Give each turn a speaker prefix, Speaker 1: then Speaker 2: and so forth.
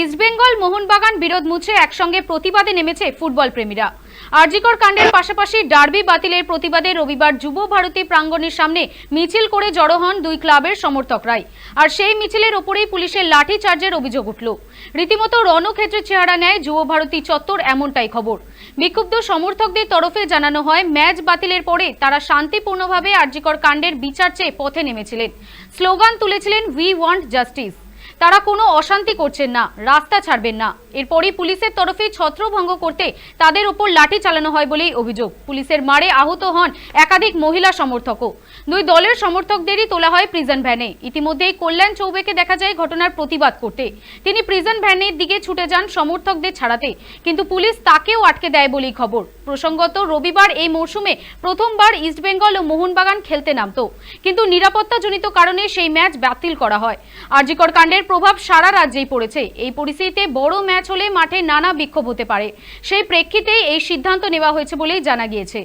Speaker 1: ইস্টবেঙ্গল মোহনবাগান বিরোধ মুছে একসঙ্গে প্রতিবাদে নেমেছে ফুটবল প্রেমীরা। আরজিকর কাণ্ডের পাশাপাশি ডার্বি বাতিলের প্রতিবাদে রবিবার যুব ভারতী প্রাঙ্গণের সামনে মিছিল করে জড়ো হন দুই ক্লাবের সমর্থকরাই। আর সেই মিছিলের ওপরেই পুলিশের লাঠি চার্জের অভিযোগ উঠল। রীতিমতো রণক্ষেত্রের চেহারা নেয় যুব ভারতী চত্বর এমনটাই খবর। বিক্ষুব্ধ সমর্থকদের তরফে জানানো হয়, ম্যাচ বাতিলের পরে তারা শান্তিপূর্ণভাবে আরজিকর কাণ্ডের বিচার চেয়ে পথে নেমেছিলেন। স্লোগান তুলেছিলেন উই ওয়ান্ট জাস্টিস তারা কোনো অশান্তি করছেন না, রাস্তা ছাড়বেন না। এরপরই পুলিশের তরফে ছত্রভঙ্গ করতে তাদের উপর লাঠি চালানো হয় বলেই অভিযোগ। পুলিশের মারে আহত হন একাধিক মহিলা সমর্থকও। দুই দলের সমর্থকদেরই তোলা হয় প্রিজন ভ্যানে ইতিমধ্যেই কল্যাণ চৌবেকে দেখা যায় ঘটনার প্রতিবাদ করতে। তিনি প্রিজন ভ্যানের দিকে ছুটে যান সমর্থকদের ছাড়াতে। কিন্তু পুলিশ তাকেও আটকে দেয় বলেই খবর। প্রসঙ্গত রবিবার এই মরশুমে প্রথমবার ইস্টবেঙ্গল ও মোহনবাগান খেলতে নামত। কিন্তু নিরাপত্তাজনিত কারণে সেই ম্যাচ বাতিল করা হয়। আরজিকর কাণ্ডের প্রভাব সারা রাজ্যেই পড়েছে। এই পরিস্থিতিতে বড় ম্যাচ হলে মাঠে নানা বিক্ষোভ হতে পারে। সেই প্রেক্ষিতেই এই সিদ্ধান্ত নেওয়া হয়েছে বলেই জানা গিয়েছে।